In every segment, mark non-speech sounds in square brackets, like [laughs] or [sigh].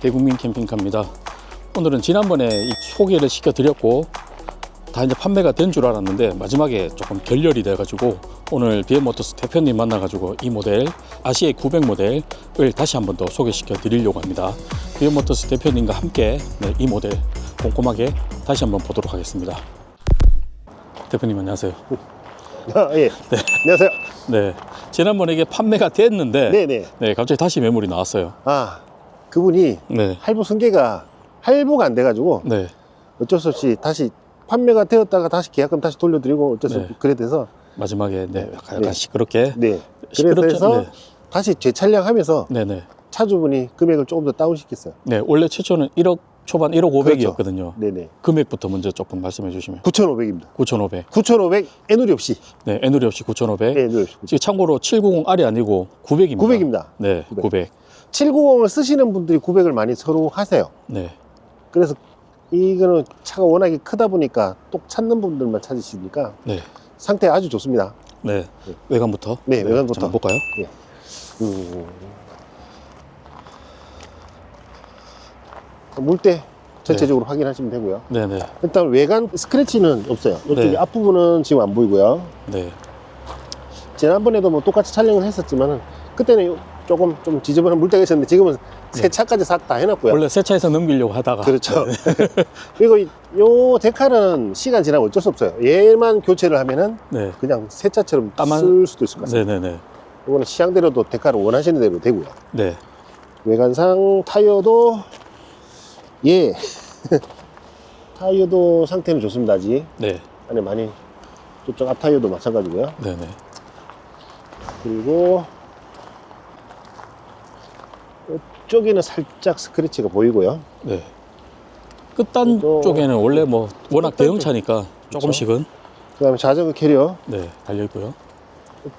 대국민 캠핑카입니다. 오늘은 지난번에 이 소개를 시켜드렸고 다 이제 판매가 된 줄 알았는데 마지막에 조금 결렬이 돼가지고 오늘 비엠모터스 대표님 만나가지고 이 모델 아시에 900 모델을 다시 한 번 더 소개시켜 드리려고 합니다. 비엠모터스 대표님과 함께 네, 이 모델 꼼꼼하게 다시 한번 보도록 하겠습니다. 대표님 안녕하세요. 아, 예. 안녕하세요. 네, 지난번에 이게 판매가 됐는데 네네. 네, 갑자기 다시 매물이 나왔어요. 아, 그분이 네, 할부 승계가 할부가 안 돼가지고 네, 어쩔 수 없이 다시 판매가 되었다가 다시 계약금 다시 돌려드리고 어쩔 수 네. 없이 그래 돼서 마지막에 네, 약간, 약간 네. 시끄럽게 네. 시끄럽죠? 그래서 네. 다시 재촬영하면서 네, 네. 차주분이 금액을 조금 더 다운시켰어요. 네, 원래 최초는 1억 초반 1억 500이었거든요. 네네. 금액부터 먼저 조금 말씀해 주시면 9,500입니다. 9,500. 9,500 애누리 없이. 네, 애누리 없이 9,500. 네, 애누리 없이. 지금 참고로 790R이 아니고 900입니다. 900입니다. 네, 900. 900. 790을 쓰시는 분들이 900을 많이 서로 하세요. 네, 그래서 이거는 차가 워낙에 크다 보니까 똑 찾는 분들만 찾으시니까 네, 상태 아주 좋습니다. 네. 네. 외관부터. 네, 외관부터. 한번 볼까요? 음. 물때 전체적으로 확인하시면 되고요. 네, 네, 일단 외관 스크래치는 없어요. 이쪽에 네. 앞부분은 지금 안 보이고요. 네, 지난번에도 뭐 똑같이 촬영을 했었지만 그때는 조금 좀 지저분한 물때가 있었는데 지금은 새 차까지 싹다 해놨고요. 원래 새 차에서 넘기려고 하다가. 그렇죠. [laughs] 그리고 이- 요 데칼은 시간 지나면 어쩔 수 없어요. 얘만 교체를 하면은 네, 그냥 새 차처럼 까만- 쓸 수도 있을 것 같습니다. 네, 네, 네. 이거는 시향대로도 데칼을 원하시는 대로 되고요. 네, 외관상 타이어도 예 [laughs] 타이어도 상태는 좋습니다 아직 네, 안에 많이 저쪽 앞 타이어도 마찬가지고요 네, 네. 그리고 이쪽에는 살짝 스크래치가 보이고요. 네. 끝단 또- 쪽에는 원래 뭐 워낙 끝단 대형차니까 조금씩은. 그 다음에 자전거 캐리어. 네, 달려 있고요.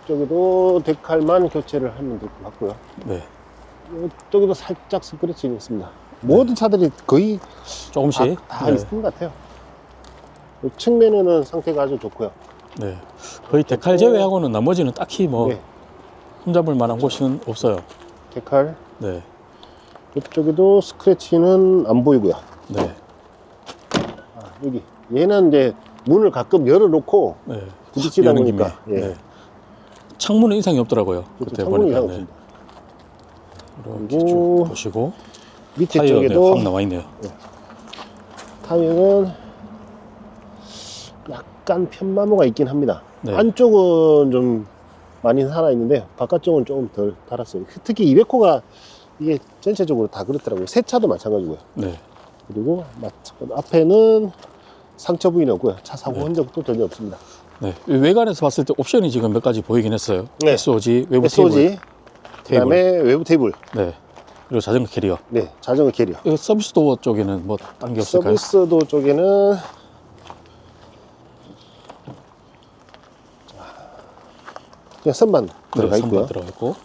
이쪽에도 데칼만 교체를 하면 될 것 같고요. 네, 이쪽에도 살짝 스크래치가 있습니다. 모든 차들이 거의 다, 조금씩. 다 네, 있는 것 같아요. 이 측면에는 상태가 아주 좋고요. 네. 거의 데칼 제외하고는 나머지는 딱히 뭐 네, 흠잡을 만한 곳은 없어요. 데칼. 네, 이쪽에도 스크래치는 안 보이고요. 네, 아, 여기 얘는 이제 문을 가끔 열어놓고 네. 부딪히다 여는 보니까 김에. 예. 네. 창문은 이상이 없더라고요. 그렇죠. 그때 보니까. 네. 이렇게 그리고 쭉 보시고 밑에 타이어 네, 쪽에도 확 나와 있네요. 타이어는 약간 편마모가 있긴 합니다. 네. 안쪽은 좀 많이 살아 있는데 바깥쪽은 조금 덜 달았어요. 특히 200호가 이게 전체적으로 다 그렇더라고요. 새 차도 마찬가지고요. 네, 그리고 마- 앞에는 상처 부위는 없고요. 차 사고 네. 흔적도 전혀 없습니다. 네. 이 외관에서 봤을 때 옵션이 지금 몇 가지 보이긴 했어요. 네. SOG 외부 SOG, 테이블, 테이블. 그다음에 외부 테이블, 네. 그리고 자전거 캐리어. 네 자전거 캐리어. 이 서비스 도어 쪽에는 뭐 딴 게 없을까요? 서비스도 쪽에는 그냥 선만 들어가 네, 있고요. 선반 들어가 있고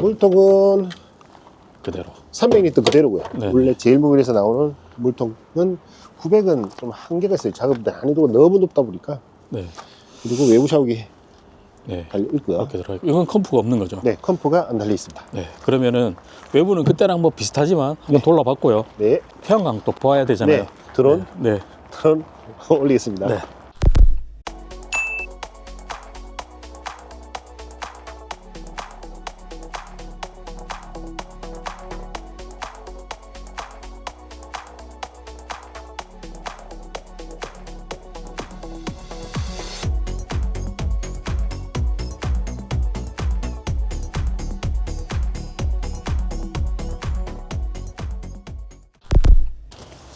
물통은 그대로. 300리터 그대로고요. 네. 원래 제일 무근에서 나오는 물통은 900은 좀 한계가 있어요. 작업 난이도가 너무 높다 보니까 네, 그리고 외부 샤워기 네. 달려 있고요. 이렇게 들어가 있고 이건 컴프가 없는 거죠. 네, 컴프가 안 달려 있습니다. 네. 그러면은 외부는 그때랑 뭐 비슷하지만 한번. 네, 태양광 또 보아야 되잖아요. 네, 드론, 네, 드론 [laughs] 올리겠습니다. 네.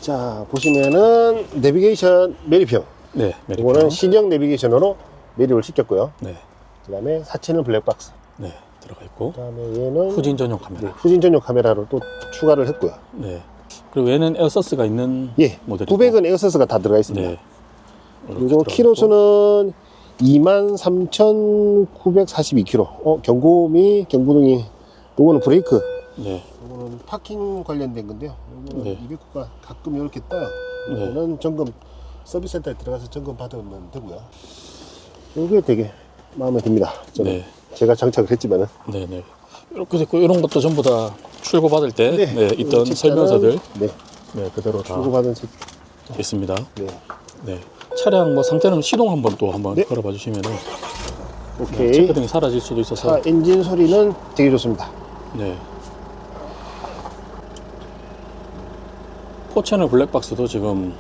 자, 보시면은 내비게이션 매립형. 네. 네. 이거는 신형 내비게이션으로 매립을 시켰고요. 네, 그 다음에 사치는 블랙박스. 네 들어가 있고 그 다음에 얘는 후진 전용 네, 카메라. 후진 전용 카메라로 또 추가를 했고요. 네. 그리고 얘는 에어서스가 있는 예, 모델. 900은 에어서스가 다 들어가 있습니다. 네. 그리고. 키로수는 23,942km. 어, 경고음이, 경고등이, 요거는 브레이크. 네. 요거는 파킹 관련된 건데요. 요거는 네. 200호가 가끔 이렇게 떠요. 네. 요거는 점검, 서비스 센터에 들어가서 점검 받으면 되고요. 요게 되게 마음에 듭니다. 저는 네. 제가 장착을 했지만은. 네, 네. 이렇게 됐고 이런 것도 전부 다 출고 받을 때 네, 있던 이 책자는- 설명서들 네. 네, 그대로 다 주고받은 책. 있습니다. 네. 네. 차량 뭐 상태는 시동 한번 또 한번 네. 걸어봐 주시면은 오케이. 체크등이 사라질 수도 있어서 차 엔진 소리는 되게 좋습니다. 네. 포채널 블랙박스도 지금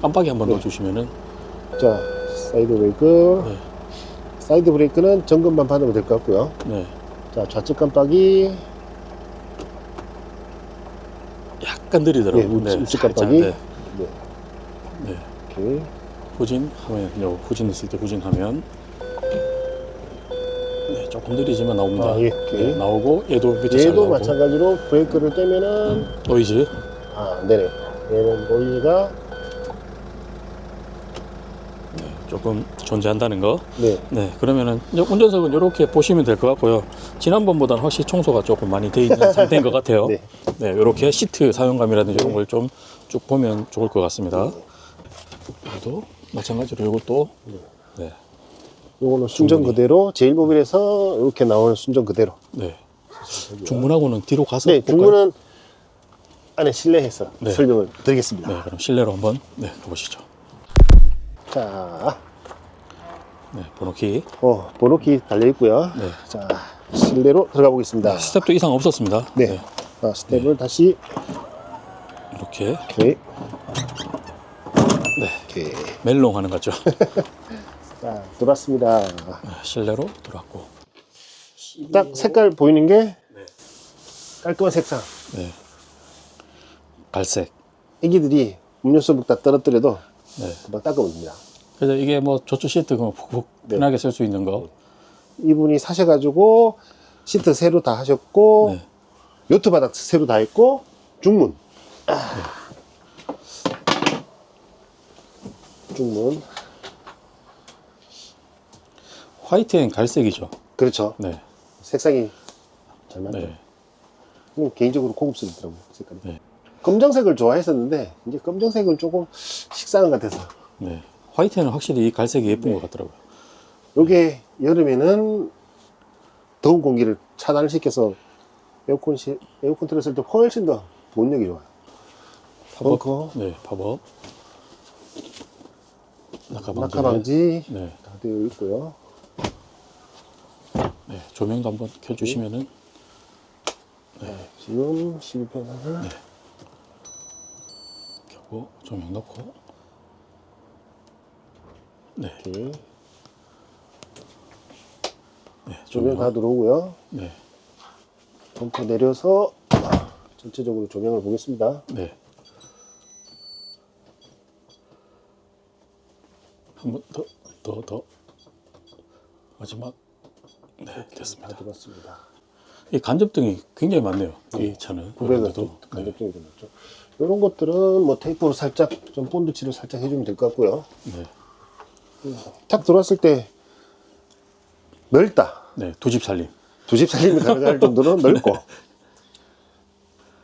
깜빡이 한번 네. 넣어주시면은 자, 사이드 브레이크. 네. 사이드 브레이크는 점검만 받으면 될 것 같고요. 네. 자, 좌측 깜빡이. 약간 느리더라고요. 네, 우측- 우측 살짝, 깜빡이. 네. 네. 네. 오케이. 후진하면 요 후진 있을 때 후진하면 네, 조금 느리지만 나옵니다. 아, 예. 네, 나오고 얘도 밑에 잘 얘도 마찬가지로 브레이크를 떼면은 노이즈 아, 네네. 얘는 노이즈가 조금 존재한다는 거. 네. 네, 그러면은 운전석은 이렇게 보시면 될 것 같고요. 지난번보다는 확실히 청소가 조금 많이 돼 있는 [laughs] 상태인 것 같아요. 네. 네, 이렇게 시트 사용감이라든지 이런 걸 좀 쭉 보면 좋을 것 같습니다. 그래도 마찬가지로 이것도 네, 요거는 순정. 그대로 제일 모빌에서 이렇게 나오는 순정 그대로. 네. 중문하고는 뒤로 가서 네, 볼까요? 중문은 안에 실내해서 네. 설명을 드리겠습니다. 네, 그럼 실내로 한번 네, 가보시죠. 자, 네, 번호키. 어, 번호키 달려 있고요. 네. 자, 실내로 들어가 보겠습니다. 스텝도 이상 없었습니다. 네. 자, 스텝을 다시 이렇게 오케이. 네, 오케이. 멜롱 하는 거죠. [laughs] 자, 들어왔습니다. 네, 실내로 들어왔고. 딱 색깔 보이는 게 깔끔한 색상. 네. 갈색. 애기들이 음료수 먹다 떨어뜨려도 네. 금방 닦아봅니다. 그래서 이게 뭐 저쪽 시트 그 푹푹 네. 편하게 쓸 수 있는 거. 이분이 사셔가지고 시트 새로 다 하셨고 네. 요트 바닥 새로 다 했고 중문 중문 화이트 앤 갈색이죠. 그렇죠 네. 색상이 잘 맞죠 네. 음, 개인적으로 고급스럽더라고요 색깔이 네. 검정색을 좋아했었는데 이제 검정색은 조금 식상한 것 같아서 네. 화이트는 확실히 이 갈색이 예쁜 네. 것 같더라고요. 요게 여름에는 더운 공기를 차단을 시켜서 에어컨 시, 에어컨 틀었을 때 훨씬 더 보온력이 좋아요 팝업. 벙커. 네, 팝업. 낙하방지. 낙하방지 네. 다 되어 있고요 네. 조명도 한번 켜주시면은 지금 실패를 네. 켜고 조명 넣고. 네. 이렇게 네. 조명 다 들어오고요 네. 덤프 내려서 전체적으로 조명을 보겠습니다 네. 한 번 더, 더, 더. 마지막. 네, 됐습니다. 다 들어왔습니다 이 간접등이 굉장히 많네요. 이 차는. 구배가 그런데도. 또 가격적이 좀 높죠 이런 것들은 뭐 테이프로 살짝 좀 본드 칠을 살짝 해주면 될 것 같고요 네. 탁 들어왔을 때 넓다 네, 두 집 살림. 두 집 살림이 가능할 [laughs] 정도로 넓고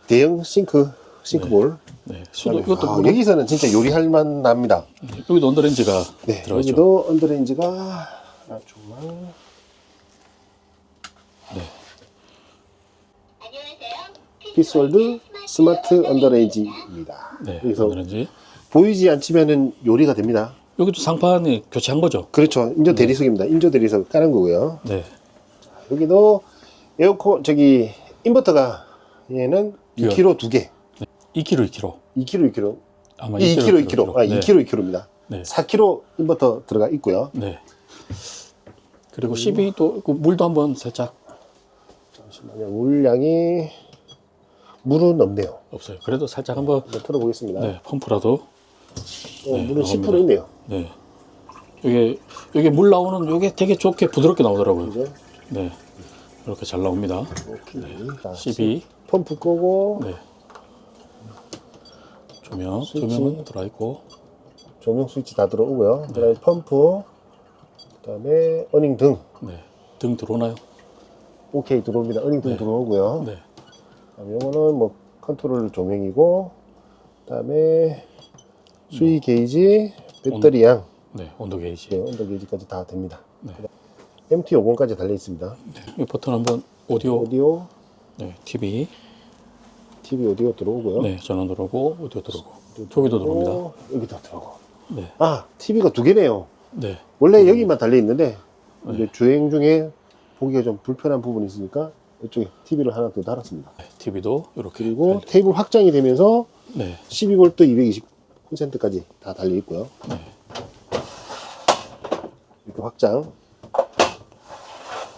대형 싱크 싱크볼 네. 수도, 그다음에, 이것도 아, 물론- 여기서는 진짜 요리할 만 납니다 여기도 언더렌지가 네 들어있죠. 여기도 언더레인지가 아, 정말 네. 피스월드 스마트 언더레인지입니다 네. 그래서 언더렌지. 보이지 않지면은 요리가 됩니다 여기도 상판이 교체한 거죠. 그렇죠 인조 대리석입니다 인조 대리석 깔은 거고요 네. 여기도 에어컨 저기 인버터가 얘는 듀얼. 2kg 두 개 2kg, 2kg. 2kg 2kg 아마 2kg 2kg 아 네. 2kg 2kg입니다 네. 4kg 인버터 들어가 있고요 네. 그리고 12도 그 물도 한번 살짝 잠시만요 물량이 물은 없네요 없어요. 그래도 살짝 한번 한번 틀어보겠습니다 네, 펌프라도 어, 네, 물은 나옵니다. 10% 있네요 네. 이게 이게 물 나오는 이게 되게 좋게 부드럽게 나오더라고요. 그죠? 네. 이렇게 잘 나옵니다. 오케이 자, 12. 펌프 끄고 네. 조명, 스위치. 조명은 들어 있고. 조명 스위치 다 들어오고요 네. 그다음에 펌프 그다음에 어닝 등 네. 등 들어오나요? 오케이 들어옵니다 어닝 등 네. 들어오고요 네. 요거는 뭐 컨트롤 조명이고 그다음에 수위 게이지 배터리 양 네. 온도 게이지. 네, 온도 게이지까지 다 됩니다 네. MT50까지 달려 있습니다 이 버튼 한번 오디오 오디오 네, TV. TV 오디오 들어오고요. 네, 전원 들어오고 오디오 들어오고 조기도 들어옵니다. 어, 여기도 들어오고. 네, 아, TV가 두 개네요. 네, 원래 여기만 달려 있는데 이제 주행 중에 보기가 좀 불편한 부분이 있으니까 이쪽에 TV를 하나 더 달았습니다. TV도 이렇게 그리고 테이블 확장이 되면서 네, 12V 220%까지 다 달려 있고요. 네. 이렇게 확장.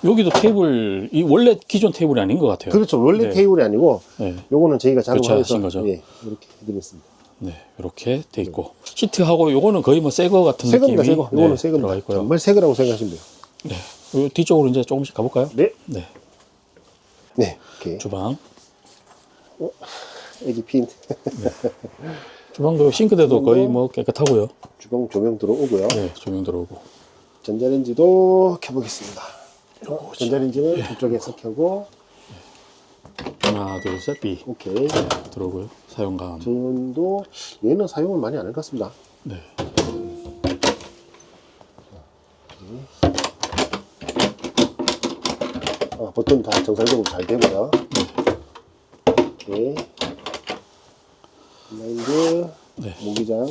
여기도 테이블 이 원래 기존 테이블이 아닌 것 같아요. 그렇죠. 원래 네. 테이블이 아니고 네, 요거는 저희가 교체하신 작업해서 거죠? 예, 이렇게 해드렸습니다. 네, 이렇게 돼 있고 시트하고 요거는 거의 뭐 새 거 같은 새 느낌이 겁니다, 새 거. 요거는 네, 새 들어가 겁니다. 있고요. 정말 새 거라고 생각하시면 돼요. 네, 요 뒤쪽으로 이제 조금씩 가볼까요? 네. 네, 네. 이렇게 주방. 애기 핀 주방도 싱크대도 거의 뭐 깨끗하고요. 주방 조명 들어오고요. 네, 조명 들어오고. 전자레인지도 켜보겠습니다. 어, 예. 전자레인지는 이쪽에서 켜고 하나, 둘, 셋, B 오케이. 네, 들어오고요. 사용감. 전도 얘는 사용을 많이 안 할 것 같습니다. 네, 어, 버튼 다 정상적으로 잘 되고요. 오케이. 블라인드, 네. 모기장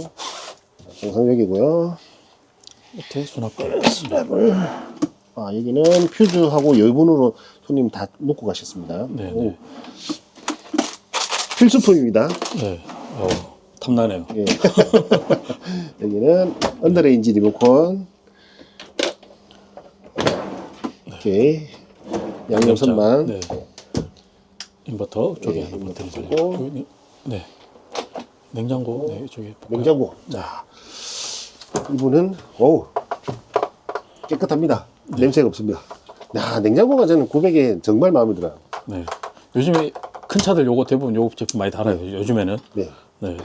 정상적이고요. 밑에 수납장. 아, 여기는 퓨즈하고 여분으로 손님 다 놓고 가셨습니다. 네, 오, 네, 필수품입니다. 네. 어, 탐나네요. 예. [laughs] 여기는 언더레인지 리모컨. 오케이. 양념선만. 네. 인버터 쪽에 네, 하나 버튼이 인버터. 고. 여기, 네. 냉장고 네, 이쪽에 볼까요? 냉장고. 자, 이분은 어우 깨끗합니다. 냄새가 없습니다. 야, 냉장고가 저는 900에 정말 마음에 들어요. 네. 요즘에 큰 차들 요거 대부분 요거 제품 많이 달아요. 요즘에는. 네. 네.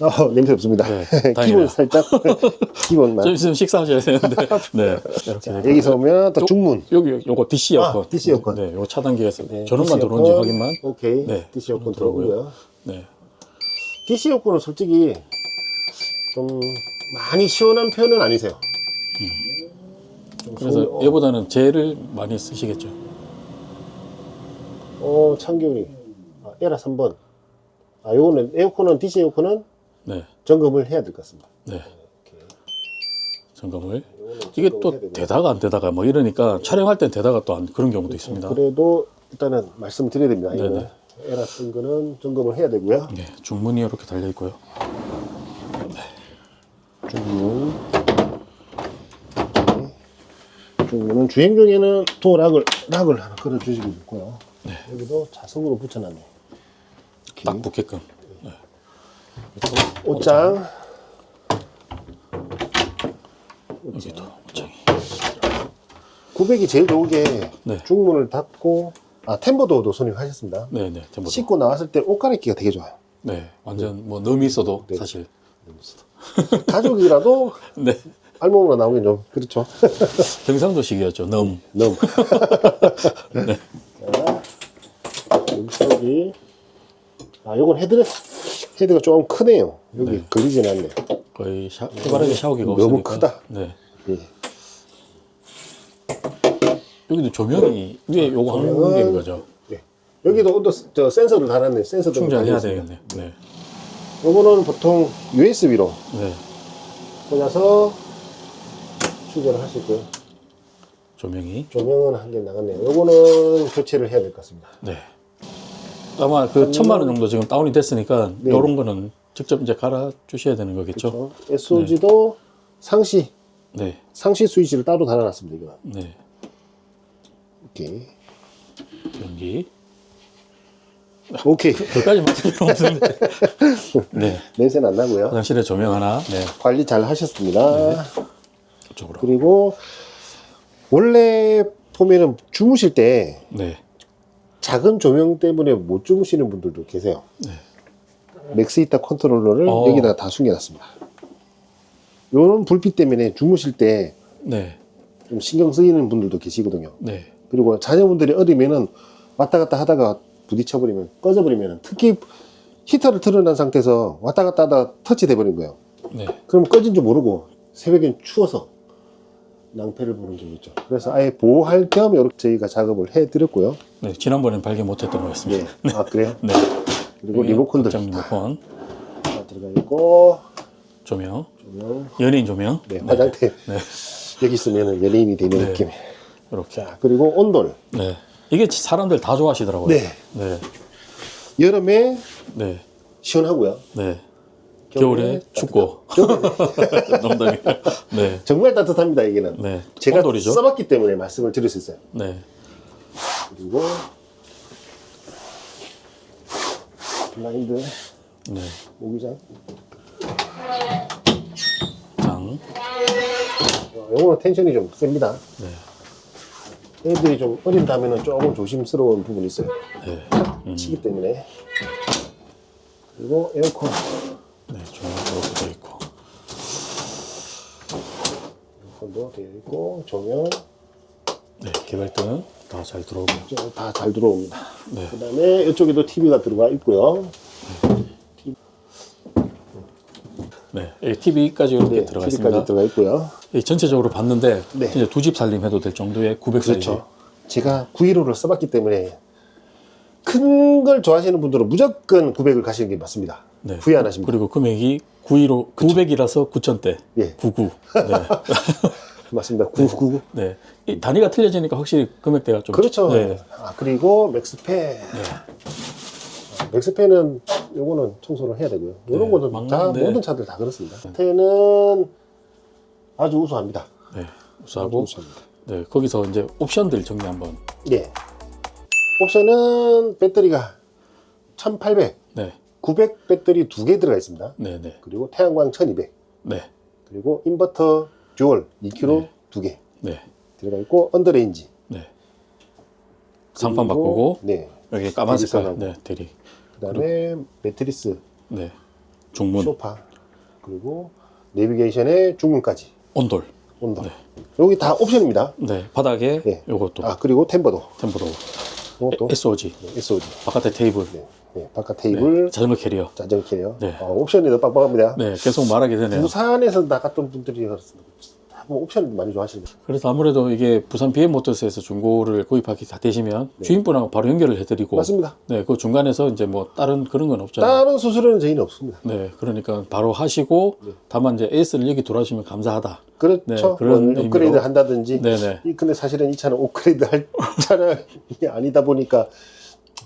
어, 냄새 없습니다. 네, [laughs] 기본. 살짝 [laughs] 기본만. 좀 있으면 식사하셔야 되는데. [laughs] 네. 이렇게 자. 여기서 오면 또 중문. 여기 요거 DC 에어컨. 아, DC 에어컨. 네, 요거 차단기에서 네, 들어오는지 에어컨. 확인만. 오케이. 네, DC 에어컨 전원 들어오고요. 네. DC 에어컨은 솔직히 좀 많이 시원한 편은 아니세요. 좀 그래서 어, 얘보다는 젤을 많이 쓰시겠죠. 어, 참기운이. 아, 에라 3번. 아, 요거는 에어컨은 DC 에어컨은 네. 점검을 해야 될 것 같습니다. 네. 점검을. 이게 또. 되다가 안 되다가 뭐 이러니까 촬영할 땐 되다가 또 안 그런 경우도 있습니다. 그래도 일단은 말씀드려야 됩니다. 이거 네네. 에라 쓴 거는 점검을 해야 되고요. 네, 중문이 이렇게 달려 있고요. 중문. 중문은 주행 중에는 또 락을 락을 하나 걸어 주시면 좋고요. 네. 여기도 자석으로 붙여놨네. 이렇게. 딱 붙게끔. 네. 옷장. 여기도 옷장이. 900이 제일 좋은 게 네. 중문을 닫고 아 템버도어도 손님하셨습니다. 네, 네. 템버도. 씻고 나왔을 때 옷 갈아입기가 되게 좋아요. 네, 완전 뭐 넘이 있어도 네. 사실. 가족이라도 [laughs] 네. 알몸으로 나오긴 좀 그렇죠. 경상도식이었죠. 넘. 너무. 자, 여기 아 요건 헤드 헤드가 조금 크네요. 여기 네. 걸리진 않네. 거의 샤, 해바라기 샤워기가 너무 없으니까. 크다. 네. 예. 여기도 조명이 위에 요거 하는 게 이거죠. 네. 여기도 온도 스- 저 센서를 달았네. 센서 충전해야 되겠네. 네. 요거는 보통 USB로 네. 꽂아서 충전을 할 수 있고요. 조명이. 조명은 한 개 나갔네요. 요거는 교체를 해야 될 것 같습니다. 네. 아마 그 천만 원 정도 지금 다운이 됐으니까 네. 요런 거는 직접 이제 갈아 주셔야 되는 거겠죠. 그렇죠. SOG도 상시 네. 상시 스위치를 따로 달아놨습니다. 이거 네. 오케이 연기. 오케이 그까지 맞을 필요 없는데. [laughs] 네. 냄새는 안 나고요. 화장실에 조명 하나. 네. 관리 잘 하셨습니다. 이쪽으로. 그리고 원래 보면은 주무실 때 네. 작은 조명 때문에 못 주무시는 분들도 계세요. 네. 맥스이타 컨트롤러를 어. 여기다 다 숨겨놨습니다. 요런 불빛 때문에 주무실 때좀 네. 신경 쓰이는 분들도 계시거든요. 네. 그리고 자녀분들이 어리면은 왔다 갔다 하다가 부딪혀버리면 꺼져버리면 특히 히터를 틀어놓은 상태에서 왔다 갔다 하다가 터치돼 버린 거예요. 네. 그럼 꺼진 줄 모르고 새벽엔 추워서 낭패를 보는 적이 있죠. 그래서 아예 보호할 겸 이렇게 저희가 작업을 해드렸고요. 네, 지난번엔 발견 못했던 네. 거였습니다. 아 그래요? 네. 그리고 여기 리모컨들 극장 리모컨, 다 들어가 있고 조명, 조명, 연예인 조명. 네, 화장대 네. 여기 있으면 연예인이 되는 네. 느낌. 이렇게. 자 그리고 온돌. 네. 이게 사람들 다 좋아하시더라고요. 네. 네. 여름에 네. 시원하고요. 네. 겨울에 춥고. 농담이에요. [laughs] 네. [laughs] 정말 따뜻합니다 이게는. 네. 제가 온돌이죠. 써봤기 때문에 말씀을 드릴 수 있어요. 네. 그리고 블라인드 네. 모기장. 장. 어, 요거는 텐션이 좀 셉니다. 네. 애들이 좀 어린다면은 조금 조심스러운 부분이 있어요. 네. 음. 치기 때문에. 그리고 에어컨. 네. 조명 이렇게 되어 있고. 에어컨도 되어 있고 조명 네. 개발등 다잘 들어오고. 다 잘 들어옵니다. 네. 그 다음에 이쪽에도 TV가 들어가 있고요. 네. 이 TV까지 이렇게 네, 들어가 TV까지 있습니다. 들어가 있고요. 이 전체적으로 봤는데 네. 이제 두 집 살림해도 될 정도의 900 사이즈. 그렇죠. 제가 915를 써봤기 때문에 큰 걸 좋아하시는 분들은 무조건 900을 가시는 게 맞습니다. 네. 후회 안 하십니다. 그리고 금액이 915 900이라서 9,000대. 예. 99. 네. [laughs] 맞습니다. 999. 네. 이 단위가 틀려지니까 확실히 금액대가 좀 그렇죠. 네. 아, 그리고 맥스팬. 아, 맥스팬은 요거는 청소를 해야 되고요. 이런 네, 거는 다 막는데. 모든 차들 다 그렇습니다. 스테는 아주 우수합니다. 네. 아주 우수하고 우수합니다. 네. 거기서 이제 옵션들 정리 한번. 예. 옵션은 배터리가 1800, 네. 900 배터리 두 개 들어가 있습니다. 네, 네. 그리고 태양광 1200, 네. 그리고 인버터 듀얼 2kg 네. 두개 네. 들어가 있고 언더레인지. 네. 상판 그리고, 바꾸고 네. 여기 까만 색깔. 네, 대리. 그다음에 매트리스, 네. 중문 소파, 그리고 내비게이션의 중문까지 온돌. 온도. 네. 여기 다 옵션입니다. 네. 바닥에 네. 요것도 아 그리고 템버도. 템포도 이것도 SOG. 네, SOD. 바깥에 테이블. 네. 네. 바깥 테이블, 네. 자전거 캐리어. 자전거 캐리어. 네. 아, 옵션이 더 빡빡합니다. 네. 계속 말하게 되네요. 부산에서 나갔던 분들이 그렇습니다. 뭐 옵션 많이 좋아하시는 그래서 아무래도 이게 부산 BM 모터스에서 중고를 구입하게 다 되시면 주인분하고 바로 연결을 해드리고 네. 맞습니다. 네, 그 중간에서 이제 뭐 다른 그런 건 없잖아요. 다른 수수료는 저희는 없습니다. 네, 그러니까 바로 하시고 네. 다만 이제 에이스를 여기 돌아주시면 감사하다. 그렇죠. 네, 그런 뭐 업그레이드 의미로. 한다든지. 네, 네, 이 근데 사실은 이 차는 업그레이드 할 [laughs] 차량이 아니다 보니까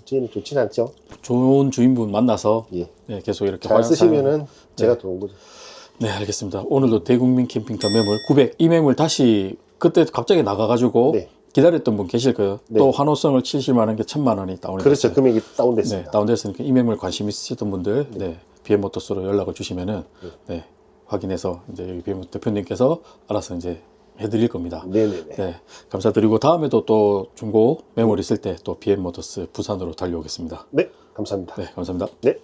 저희는 좋진 않죠. 좋은 주인분 만나서 예. 네, 계속 이렇게 잘 쓰시면은 제가 도운 거죠. 네, 알겠습니다. 오늘도 대국민 캠핑카 매물 900 이 매물 다시 그때 갑자기 나가가지고 네. 기다렸던 분 계실 거예요. 네. 또 환호성을 치실 만한 게 천만 원이 다운이 그렇죠. 됐어요. 금액이 네, 다운됐습니다. 다운됐으니까 이 매물 관심 있으셨던 분들, 네, BM 모터스로 연락을 주시면은, 네, 확인해서 이제 여기 BM 대표님께서 알아서 이제 해드릴 겁니다. 네, 네, 네. 네, 감사드리고 다음에도 또 중고 매물 있을 때 또 BM 모터스 부산으로 달려오겠습니다. 네, 감사합니다. 네, 감사합니다. 네.